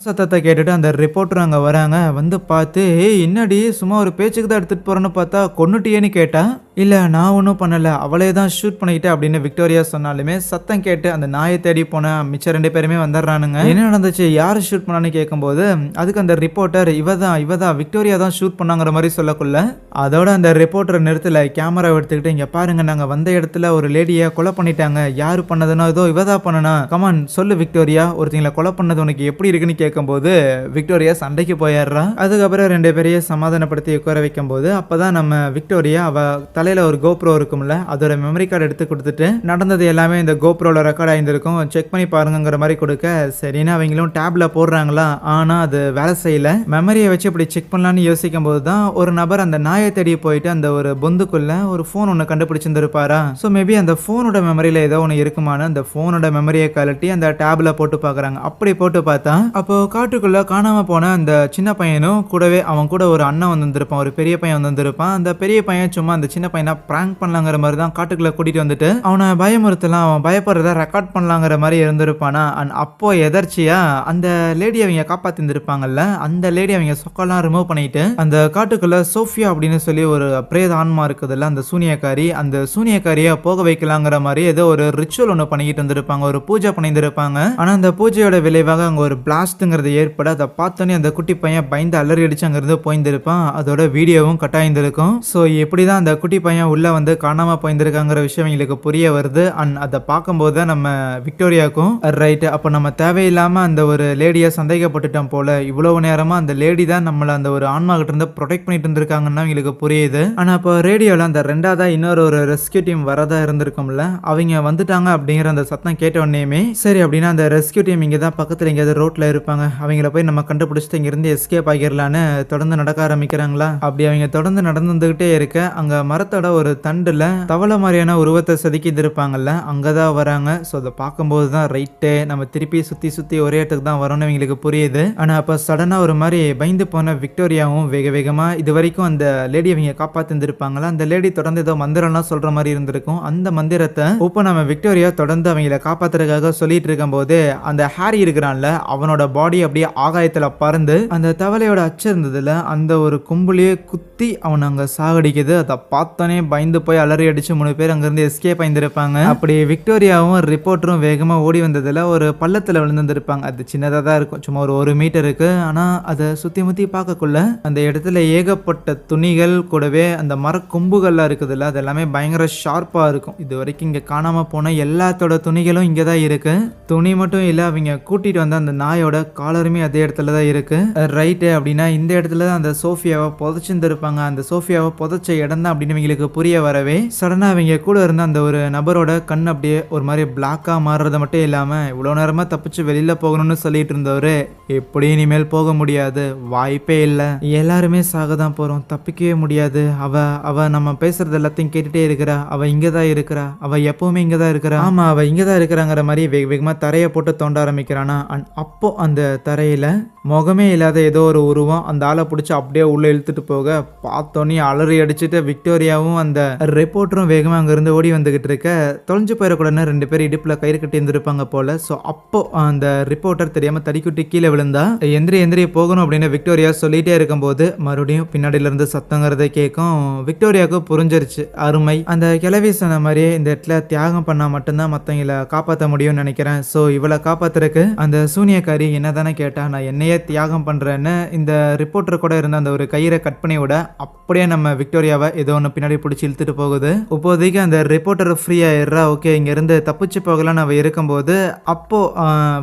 சத்தத்தை கேட்டுட்டு அந்த ரிப்போர்ட்டர் அங்கே வராங்க. வந்து பார்த்து ஏய் என்னடி? சும்மா ஒரு பேச்சுக்கு தான் எடுத்துகிட்டு போகிறேன்னு பார்த்தா கொன்னுட்டியேன்னு கேட்டா இல்லை நான் ஒன்றும் பண்ணலை. அவளே தான் ஷூட் பண்ணிக்கிட்டேன் அப்படின்னு விக்டோரியா சொன்னாலுமே சத்தம் கேட்டு அந்த நாயை தேடி போன மிச்சம் ரெண்டு பேருமே வந்துடுறானுங்க. என்ன நடந்துச்சு? யார் ஷூட் பண்ணான்னு கேட்கும்போது அதுக்கு அந்த ரிப்போர்ட்டர் இவ தான் இவ தான் விக்டோரியா தான் ஷூட் பண்ணாங்கிற மாதிரி சொல்லக்குள்ள அதோட அந்த ரிப்போர்ட்டர் நிறுத்தல. கேமரா எடுத்துக்கிட்டு இங்கே பாருங்க நாங்கள் வந்த இடத்துல ஒரு லேடியை கொலை பண்ணிட்டாங்க. யார் பண்ணதுன்னா ஏதோ இவ தான் பண்ணனா. கமான் சொல்லு விக்டோரியா ஒருத்தங்களை கொலை பண்ணது உனக்கு எப்படி இருக்குன்னு கேட்கும்போது விக்டோரியா சண்டைக்கு போயிடுறா. அதுக்கப்புறம் ரெண்டு பேரையும் சமாதானப்படுத்தி உட்கார வைக்கும்போது அப்பதான் நம்ம விக்டோரியா அவள் தலை தலையில் ஒரு கோப்ரோ இருக்கும்ல அதோட மெமரி கார்டு எடுத்து கொடுத்துட்டு நடந்தது எல்லாமே இந்த கோப்ரோவில் ரெக்கார்ட் ஆயிருந்திருக்கும். செக் பண்ணி பாருங்கங்கிற மாதிரி கொடுக்க சரின்னு அவங்களும் டேப்ல போடுறாங்களா? ஆனால் அது வேலை செய்யல. மெமரியை வச்சு இப்படி செக் பண்ணலான்னு யோசிக்கும் போது தான் ஒரு நபர் அந்த நாயை தேடி போயிட்டு அந்த ஒரு பொந்துக்குள்ள ஒரு ஃபோன் ஒன்று கண்டுபிடிச்சிருந்துருப்பாரா? ஸோ மேபி அந்த ஃபோனோட மெமரியில் ஏதோ ஒன்று இருக்குமான்னு அந்த ஃபோனோட மெமரியை கழட்டி அந்த டேப்ல போட்டு பார்க்கறாங்க. அப்படி போட்டு பார்த்தா அப்போ காட்டுக்குள்ள காணாமல் போன அந்த சின்ன பையனும் கூடவே அவன் கூட ஒரு அண்ணன் வந்திருப்பான் ஒரு பெரிய பையன் வந்திருப்பான் அந்த பெரிய பையன் சும்மா அந்த சின்ன பையன் பிராங்க் பண்ணலாங்கிற மாதிரி தான் காட்டுக்குள்ள கூட்டிட்டு வந்துட்டு அவனை பயமுறுத்தலாம் அவன் பயப்படுறத ரெக்கார்ட் பண்ணலாங்கிற மாதிரி இருந்திருப்பானா? அண்ட் அப்போ எதர்ச்சியா அந்த லேடி அவங்க காப்பாத்திருந்திருப்பாங்கல்ல அந்த லேடி அவங்க சொக்கெல்லாம் ரிமூவ் பண்ணிட்டு அந்த காட்டுக்குள்ள சோஃபியா அப்படின்னு சொல்லி ஒரு பிரேத ஆன்மா இருக்குதுல்ல அந்த சூனியக்காரி அந்த சூனியக்காரியை போக வைக்கலாங்கிற மாதிரி ஏதோ ஒரு ரிச்சுவல் ஒன்று பண்ணிக்கிட்டு இருந்திருப்பாங்க ஒரு பூஜை பண்ணியிருந்திருப்பாங்க. ஆனா அந்த பூஜையோட விளைவாக அங்க ஒரு பிளாஸ்ட்ங்கிறது ஏற்பட அதை பார்த்தோன்னே அந்த குட்டி பையன் பயந்து அலறி அடிச்சு அங்கிருந்து போயிருந்திருப்பான். அதோட வீடியோவும் கட்டாயிருந்திருக்கும். ஸோ இப்படி தான் அந்த குட்டி பையன் உள்ளே வந்து காணாமல் போயிருந்திருக்காங்கிற விஷயம் எங்களுக்கு புரிய வருது. அண்ட் அதை பார்க்கும்போது தான் நம்ம விக்டோரியாவுக்கும் ரைட்டு அப்போ நம்ம தேவையில்லாமல் அந்த ஒரு லேடியை சந்தேகப்பட்டுட்டோம் போல. இவ்வளவு நேரமாக அந்த லேடி தான் நம்மளை அந்த ஒரு ஆன்மாகிட்ட இருந்து ப்ரொடெக்ட் பண்ணிட்டு இருந்திருக்காங்கன்னு எங்களுக்கு புரியுது. ஆனால் அப்போ ரேடியோவில் அந்த ரெண்டாவதாக இன்னொரு ஒரு ரெஸ்கியூ டீம் வரதா இருந்திருக்கும்ல அவங்க வந்துட்டாங்க அப்படிங்கிற அந்த சத்தம் கேட்ட உடனேயுமே சரி அப்படின்னா அந்த ரெஸ்கியூ டீம் இங்கே தான் பக்கத்தில் எங்கேயாவது ரோட்டில் இருப்பாங்க. அவங்கள போய் நம்ம கண்டுபிடிச்சிட்டு இங்கேருந்து எஸ்கேப் ஆகிடலான்னு தொடர்ந்து நடக்க ஆரம்பிக்கிறாங்களா? அப்படி அவங்க தொடர்ந்து நடந்து இருக்க அங்கே மரத்து மரத்தோட ஒரு தண்டுல தவளை மாதிரியான உருவத்தை செதுக்கிட்டு இருப்பாங்கல்ல அங்கதான் வராங்க. ஸோ அதை பார்க்கும்போது தான் ரைட்டு நம்ம திருப்பி சுத்தி சுத்தி ஒரே இடத்துக்கு தான் வரோம்னு அவங்களுக்கு புரியுது. ஆனா அப்ப சடனா ஒரு மாதிரி பயந்து போன விக்டோரியாவும் வேக வேகமா இது வரைக்கும் அந்த லேடி அவங்க காப்பாத்திருந்திருப்பாங்களா அந்த லேடி தொடர்ந்து ஏதோ மந்திரம்லாம் சொல்ற மாதிரி இருந்திருக்கும். அந்த மந்திரத்தை இப்போ நம்ம விக்டோரியா தொடர்ந்து அவங்கள காப்பாத்துறதுக்காக சொல்லிட்டு இருக்கும்போது அந்த ஹாரி இருக்கிறான்ல அவனோட பாடி அப்படியே ஆகாயத்துல பறந்து அந்த தவளையோட அச்சு இருந்ததுல அந்த ஒரு கும்பலையே குத்தி அவன் அங்க சாகடிக்குது. அதை பார்த்து பார்த்தோன்னே பயந்து போய் அலறி அடிச்சு மூணு பேர் அங்கிருந்து எஸ்கேப் ஆயிருந்திருப்பாங்க. அப்படி விக்டோரியாவும் ரிப்போர்ட்டரும் வேகமாக ஓடி வந்ததில் ஒரு பள்ளத்தில் விழுந்துருப்பாங்க அது சின்னதாக தான் இருக்கும். சும்மா ஒரு ஒரு மீட்டருக்கு ஆனால் அதை சுற்றி முத்தி பார்க்கக்குள்ள அந்த இடத்துல ஏகப்பட்ட துணிகள் கூடவே அந்த மர கொம்புகள்லாம் இருக்குதுல்ல அது எல்லாமே பயங்கர ஷார்ப்பாக இருக்கும். இது வரைக்கும் இங்கே காணாமல் போன எல்லாத்தோட துணிகளும் இங்கே தான் இருக்கு. துணி மட்டும் இல்லை அவங்க கூட்டிகிட்டு வந்த அந்த நாயோட காலருமே அதே இடத்துல தான் இருக்கு. ரைட்டு அப்படின்னா இந்த இடத்துல தான் அந்த சோஃபியாவை புதைச்சிருந்துருப்பாங்க. அந்த சோஃபியாவை புதைச்ச இடம் தான் அப்படின்னு இவங்களுக்கு புரிய வரவே சடனா அவங்க கூட இருந்த அந்த ஒரு நபரோட கண் அப்படியே ஒரு மாதிரி பிளாக்காக மாறுறது மட்டும் இல்லாமல் இவ்வளோ நேரமா தப்பிச்சு வெளியில போகணும்னு சொல்லிட்டு இருந்தவரு எப்படி இனிமேல் போக முடியாது? வாய்ப்பே இல்லை. எல்லாருமே சாக தான் போகிறோம் தப்பிக்கவே முடியாது. அவ அவ நம்ம பேசுறது எல்லாத்தையும் கேட்டுட்டே இருக்கிறா. அவ இங்கே தான் இருக்கிறா. அவ எப்பவுமே இங்கே தான் இருக்கிறா. ஆமாம் அவ இங்கே தான் இருக்கிறாங்கிற மாதிரி வேக வேகமாக தரையை போட்டு தோண்ட ஆரம்பிக்கிறானா? அண்ட் அப்போ அந்த தரையில் முகமே இல்லாத ஏதோ ஒரு உருவம் அந்த ஆளை பிடிச்சி அப்படியே உள்ளே இழுத்துட்டு போக பார்த்தோன்னே அலறி அடிச்சுட்டு விக்டோரியா விக்டோரியாவும் அந்த ரிப்போர்ட்டரும் வேகமாக அங்கேருந்து ஓடி வந்துகிட்டு இருக்க தொலைஞ்சு போயிடக்கூடாதுன்னு ரெண்டு பேர் இடுப்பில் கயிறு கட்டி இருந்திருப்பாங்க போல. ஸோ அப்போ அந்த ரிப்போர்ட்டர் தெரியாமல் தடிக்குட்டி கீழே விழுந்தா எந்திரி எந்திரி போகணும் அப்படின்னு விக்டோரியா சொல்லிட்டே இருக்கும்போது மறுபடியும் பின்னாடியிலிருந்து சத்தங்கிறத கேட்கும் விக்டோரியாவுக்கு புரிஞ்சிருச்சு. அருமை. அந்த கிளவி சொன்ன மாதிரியே இந்த இடத்துல தியாகம் பண்ணால் மட்டும்தான் மற்றவங்கள காப்பாற்ற முடியும்னு நினைக்கிறேன். ஸோ இவளை காப்பாத்துறதுக்கு அந்த சூனியக்காரி என்ன தானே கேட்டா நான் என்னையே தியாகம் பண்ணுறேன்னு இந்த ரிப்போர்ட்டர் கூட இருந்த அந்த ஒரு கயிறை கட் பண்ணி விட அப்படியே நம்ம விக்டோரியாவை ஏதோ ஒன்று பின்னாடி பின்னாடி பிடிச்சி இழுத்துட்டு போகுது. இப்போதைக்கு அந்த ரிப்போர்ட்டர் ஃப்ரீ ஆயிடுறா ஓகே இங்க இருந்து தப்பிச்சு போகலான்னு அவ இருக்கும்போது அப்போ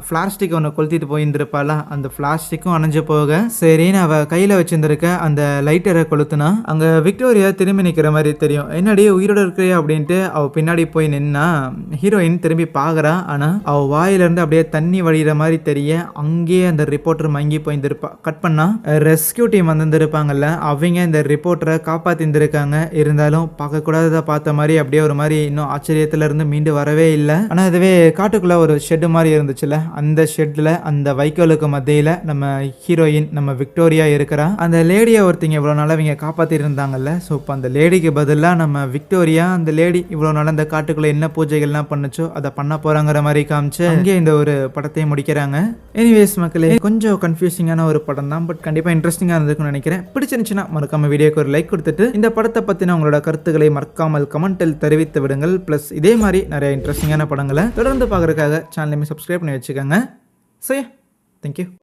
பிளாஸ்டிக் ஒன்று கொளுத்திட்டு போயிருந்திருப்பாளா அந்த பிளாஸ்டிக்கும் அணைஞ்சு போக சரின்னு அவ கையில வச்சிருந்திருக்க அந்த லைட்டரை கொளுத்துனா அங்க விக்டோரியா திரும்பி நிற்கிற மாதிரி தெரியும். என்னடி உயிரோட இருக்கிறியா? அப்படின்ட்டு அவ பின்னாடி போய் நின்னா ஹீரோயின் திரும்பி பார்க்குறா ஆனா அவ வாயிலிருந்து அப்படியே தண்ணி வழிகிற மாதிரி தெரிய அங்கேயே அந்த ரிப்போர்ட்டர் மங்கி போயிருந்திருப்பா கட் பண்ணா ரெஸ்கியூ டீம் வந்திருப்பாங்கல்ல அவங்க இந்த ரிப்போர்ட்டரை காப்பாத்திருந்திருக்காங்க இருந்தாலும் பார்க்கக்கூடாததை பார்த்த மாதிரி அப்படியே ஒரு மாதிரி இன்னும் ஆச்சரியத்துல இருந்து மீண்டு வரவே இல்லை. ஆனால் இதுவே காட்டுக்குள்ள ஒரு ஷெட் மாதிரி இருந்துச்சுல அந்த ஷெட்டில் அந்த வைக்கோலுக்கு மத்தியில் நம்ம ஹீரோயின் நம்ம விக்டோரியா இருக்கிறா. அந்த லேடியை ஒருத்தங்க இவ்வளோ நாளாக இவங்க காப்பாற்றிட்டு இருந்தாங்கல்ல? ஸோ இப்போ அந்த லேடிக்கு பதிலாக நம்ம விக்டோரியா அந்த லேடி இவ்வளோ நாள் அந்த காட்டுக்குள்ளே என்ன பூஜைகள்லாம் பண்ணுச்சோ அதை பண்ண போறாங்கிற மாதிரி காமிச்சு அங்கே இந்த ஒரு படத்தையும் முடிக்கிறாங்க. எனிவேஸ் மக்களே கொஞ்சம் கன்ஃபியூசிங்கான ஒரு படம் தான் பட் கண்டிப்பாக இன்ட்ரெஸ்டிங்காக இருந்திருக்கும்னு நினைக்கிறேன். பிடிச்சிருந்துச்சுன்னா மறக்காம வீடியோக்கு ஒரு லைக் கொடுத்துட்டு இந்த படத்தை பற்றின உங்களோட கருத்துக்களை மறக்காமல் கமெண்டில் தெரிவித்து விடுங்கள். ப்ளஸ் இதே மாதிரி நிறைய இன்ட்ரெஸ்டிங்கான படங்களை தொடர்ந்து பார்க்கறதுக்காக சேனலையுமே சப்ஸ்கிரைப் பண்ணி வச்சுக்கோங்க. சரியா தேங்க்யூ